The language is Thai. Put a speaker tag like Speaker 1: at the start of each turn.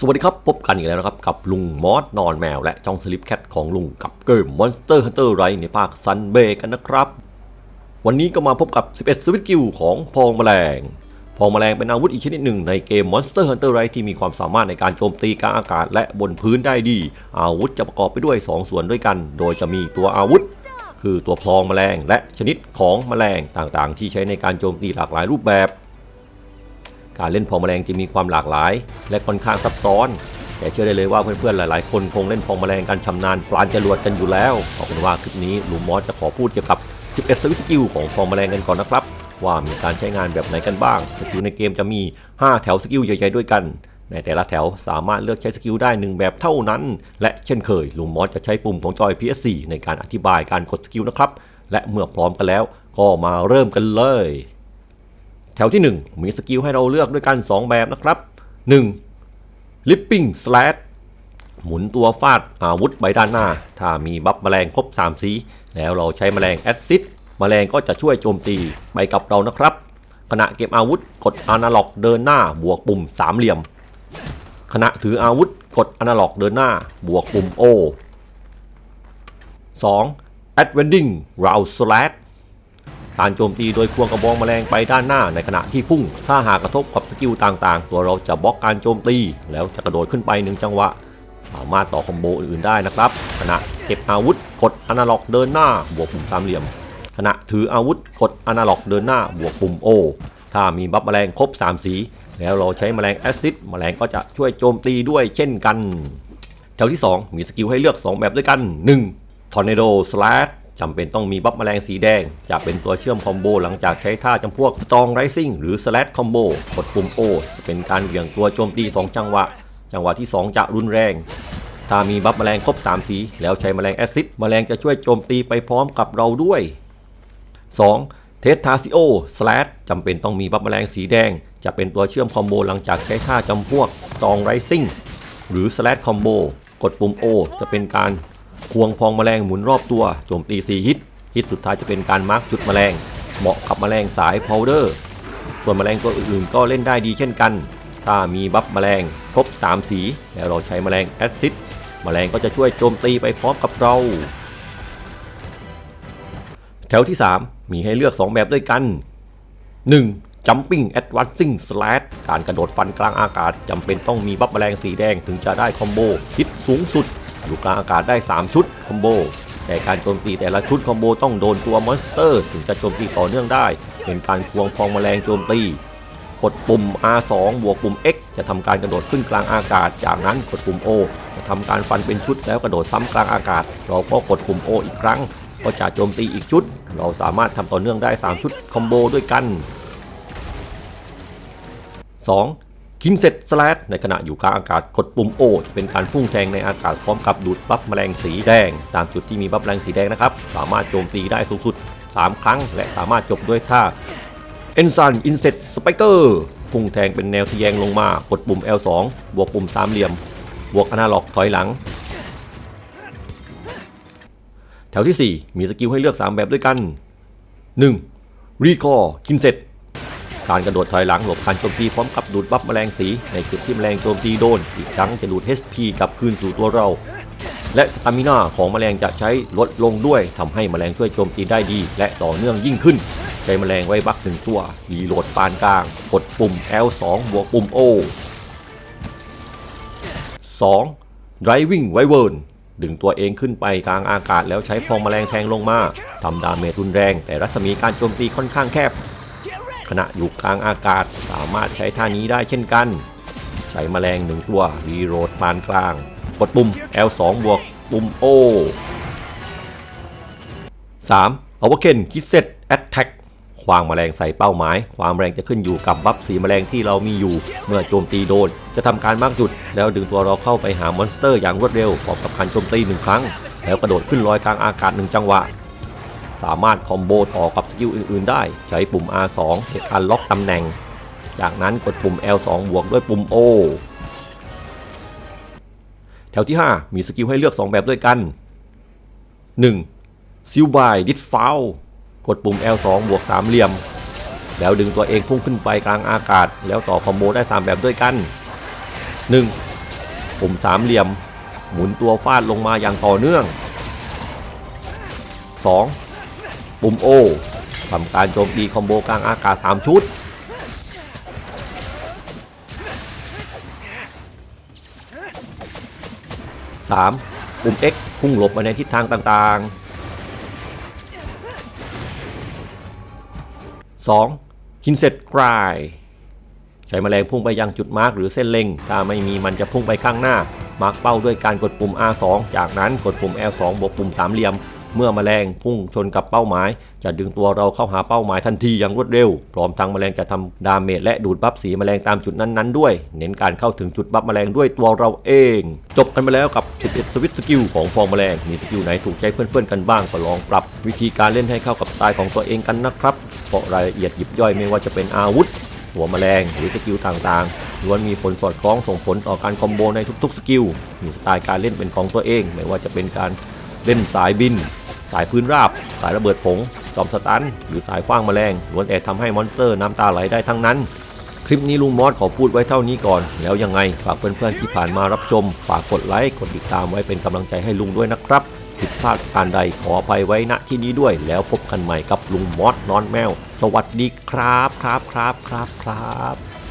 Speaker 1: สวัสดีครับ พบกันอีกแล้วนะครับ กับลุงมอสนอนแมว และจ้องสลิปแคทของลุงกับเกม Monster Hunter Rise ในภาคซันเบกันนะครับ วันนี้ก็มาพบกับ 11 สวิตกิลของพองแมลง พองแมลงเป็นอาวุธอีกชนิดหนึ่งในเกม Monster Hunter Rise ที่มีความสามารถในการโจมตีกลางอากาศและบนพื้นได้ดี อาวุธจะประกอบไปด้วย 2 ส่วนด้วยกัน โดยจะมีตัวอาวุธ คือตัวพลองแมลงและชนิดของแมลงต่างๆ ที่ใช้ในการโจมตีหลากหลายรูปแบบ การเล่นพองแมลงจะมีความหลากหลาย และค่อนข้างซับซ้อน แต่เชื่อได้เลยว่าเพื่อนๆหลายๆ คนคงเล่นพองแมลงกันชำนาญปลานจรวดกันอยู่แล้วเอาเป็นว่าคลิปนี้ลุงมอสจะขอพูดเกี่ยวกับ 11สวิตสกิลของพองแมลงกันก่อนนะครับ ว่ามีการใช้งานแบบไหนกันบ้างสกิลในเกมจะมี 5 แถวสกิลใหญ่ๆด้วยกันในแต่ละแถวสามารถเลือกใช้สกิลได้ 1 แบบเท่านั้น และเช่นเคย ลุงมอสจะใช้ปุ่มของจอย PS4 ในการอธิบายการกดสกิลนะครับ และเมื่อพร้อมกันแล้วก็มาเริ่มกันเลย แถวที่ 1 มีสกิลให้เราเลือกด้วยกัน 2 แบบนะครับ 1. Lipping Slash หมุนตัวฟาดอาวุธไปด้านหน้า ถ้ามีบัฟแมลงครบ 3 สี แล้วเราใช้แมลงแอดซิดแมลงก็จะช่วยโจมตีไปกับเรานะครับ ขณะเก็บอาวุธกดอนาล็อกเดินหน้าบวกปุ่มสามเหลี่ยม ขณะถืออาวุธกดอนาล็อกเดินหน้าบวกปุ่ม O 2. Advending Round Slash การโจมตีโดยควงกระบองแมลงไปด้านหน้าในขณะที่พุ่ง ถ้าหากกระทบกับสกิลต่างๆ ตัวเราจะบล็อกการโจมตี แล้วจะกระโดดขึ้นไปหนึ่งจังหวะ สามารถต่อคอมโบอื่นๆได้นะครับ ขณะเก็บอาวุธกดอนาล็อกเดินหน้าบวกปุ่มสามเหลี่ยม ขณะถืออาวุธกดอนาล็อกเดินหน้าบวกปุ่ม O ถ้ามีบัฟแมลงครบ 3 สี แล้วเราใช้แมลงแอซิดแมลงก็จะช่วยโจมตีด้วยเช่นกันแถวที่ 2 มีสกิลให้เลือก 2 แบบด้วยกัน 1. Tornado Slash จำเป็นต้องมีบัฟแมลงสีแดง จะเป็นตัวเชื่อมคอมโบหลังจากใช้ท่าจำพวก Strong Rising หรือ Slash Combo กดปุ่ม O จะเป็นการเหวี่ยงตัวโจมตี 2 จังหวะ จังหวะที่ 2 จะรุนแรง ถ้ามีบัฟแมลงครบ 3 สี แล้วใช้แมลงแอซิดแมลงจะช่วยโจมตีไปพร้อมกับเราด้วย 2. เทสทาซิโอสแลชจำเป็นต้องมีบัฟแมลงสีแดง จะเป็นตัวเชื่อมคอมโบหลังจากใช้ท่าจำพวก Strong Rising หรือ Slash Combo กดปุ่ม O จะเป็นการ ควงพองแมลงหมุนรอบตัวโจมตี4ฮิตฮิตสุดท้ายจะเป็นการมาร์กจุดแมลง เหมาะกับแมลงสายพาวเดอร์ส่วนแมลงตัวอื่นๆก็เล่นได้ดีเช่นกัน ถ้ามีบัฟแมลงครบ 3 สีแล้วเราใช้แมลงแอซิดแมลงก็จะช่วยโจมตีไปพร้อมกับเราแถวที่ 3 มีให้เลือก 2 แบบด้วยกัน 1. Jumping Advancing Slash การกระโดดฟันกลางอากาศจำเป็นต้องมีบัฟแมลงสีแดงถึงจะได้คอมโบฮิตสูงสุด อยู่กลางอากาศได้ 3 ชุดคอมโบแต่การโจมตีแต่ละชุดคอมโบต้องโดนตัวมอนสเตอร์ถึงจะโจมตีต่อเนื่องได้ เป็นการควงพองแมลงโจมตี กดปุ่ม R2 บวกปุ่ม X จะทำการกระโดดขึ้นกลางอากาศ จากนั้นกดปุ่ม O จะทำการฟันเป็นชุดแล้วกระโดดซ้ำกลางอากาศ เราก็กดปุ่ม O อีกครั้ง ก็จะโจมตีอีกชุด เราสามารถทำต่อเนื่องได้ 3 ชุดคอมโบด้วยกัน 2. คินเซ็ตสแลชในขณะอยู่กลางอากาศกดปุ่ม O จะเป็นการพุ่งแทงในอากาศพร้อมกับดูดบัฟแมลงสีแดง ตามจุดที่มีบัฟแมลงสีแดงนะครับ สามารถโจมตีได้สูงสุด 3 ครั้ง และสามารถจบด้วยท่า e n s u n Inset Spiker พุ่งแทงเป็นแนวทแยงลงมากดปุ่ม L2 บวกปุ่มสามเหลี่ยม บวกอนาล็อกถอยหลัง แถวที่ 4 มีสกิลให้เลือก 3 แบบด้วยกัน 1. Recall Kinset การกระโดดถอยหลังหลบการโจมตีพร้อมกับดูดบัฟแมลงสีในจุดที่แมลงโจมตีโดน อีกครั้งจะดูด HP กลับคืนสู่ตัวเรา และสตามินาของแมลงจะใช้ลดลงด้วยทำให้แมลงช่วยโจมตีได้ดี และต่อเนื่องยิ่งขึ้นใช้แมลงไว้บักหนึ่งตัวรีโหลดปานกลางกดปุ่ม L2 บวกปุ่ม O 2. Driving Wyvern ดึงตัวเองขึ้นไปกลางอากาศแล้วใช้พองแมลงแทงลงมาทำดาเมจรุนแรง แต่รัศมีการโจมตีค่อนข้างแคบ ขณะอยู่กลางอากาศสามารถใช้ท่านี้ได้เช่นกันใช้แมลงหนึ่งตัวรีโหลดปานกลาง กดปุ่ม L2 บวกปุ่ม O 3. o v e r k e n k i s s e t Attack ควางแมลงใส่เป้าหมาย ความแรงจะขึ้นอยู่กับบัฟสีแมลงที่เรามีอยู่ เมื่อโจมตีโดน จะทำการมากจุด แล้วดึงตัวเราเข้าไปหามอนสเตอร์อย่างรวดเร็วพร้อมกับการโจมตีหนึ่งครั้ง แล้วกระโดดขึ้นลอยกลางอากาศหนึ่งจังหวะ สามารถคอมโบต่อกับสกิลอื่นๆ ได้ ใช้ปุ่ม R2 ในการล็อกตำแหน่ง จากนั้นกดปุ่ม L2 บวกด้วยปุ่ม O แถวที่ 5 มีสกิลให้เลือก 2 แบบด้วยกัน 1. ซิลบายดิสฟาวกดปุ่ม L2 บวกสามเหลี่ยม แล้วดึงตัวเองพุ่งขึ้นไปกลางอากาศ แล้วต่อคอมโบได้ 3 แบบด้วยกัน 1. ปุ่มสามเหลี่ยม หมุนตัวฟาดลงมาอย่างต่อเนื่อง 2. ปุ่ม O ทำการโจมตีคอมโบกลางอากาศ 3 ชุด 3. ปุ่ม X พุ่งหลบไปในทิศทางต่างๆ 2. คินเซ็ตกราย ใช้แมลงพุ่งไปยังจุดมาร์กหรือเส้นเล็ง ถ้าไม่มีมันจะพุ่งไปข้างหน้า มาร์กเป้าด้วยการกดปุ่ม R2 จากนั้นกดปุ่ม L2 บวกปุ่มสามเหลี่ยม เมื่อแมลงพุ่งชนกับเป้าหมาย จะดึงตัวเราเข้าหาเป้าหมายทันทีอย่างรวดเร็ว พร้อมทั้งแมลงจะทำดาเมจและดูดบัฟสีแมลงตามจุดนั้นๆด้วย เน้นการเข้าถึงจุดบัฟแมลงด้วยตัวเราเอง จบกันไปแล้วกับ 11 สวิตสกิลของฟองแมลงมีสกิลไหนถูกใจเพื่อนๆกันบ้างก็ลองปรับ วิธีการเล่นให้เข้ากับสไตล์ของตัวเองกันนะครับเพราะรายละเอียดยิบย่อยไม่ว่าจะเป็นอาวุธหัวแมลงหรือสกิลต่างๆล้วนมีผลสอดคล้องส่งผลต่อการคอมโบในทุกๆสกิล มีสไตล์การเล่นเป็นของตัวเอง ไม่ว่าจะเป็นการ เล่นสายบิน สายพื้นราบ สายระเบิดผงจอมสตันหรือสายคว้างแมลงล้วนแต่ทำให้มอนสเตอร์น้ำตาไหลได้ทั้งนั้น คลิปนี้ลุงมอสขอพูดไว้เท่านี้ก่อน แล้วยังไงฝากเพื่อนๆที่ผ่านมารับชม ฝากกดไลค์กดติดตามไว้เป็นกำลังใจให้ลุงด้วยนะครับผิดพลาดการใดขออภัยไว้ณที่นี้ด้วย แล้วพบกันใหม่กับลุงมอสนอนแมว สวัสดีครับครับครับครับครับ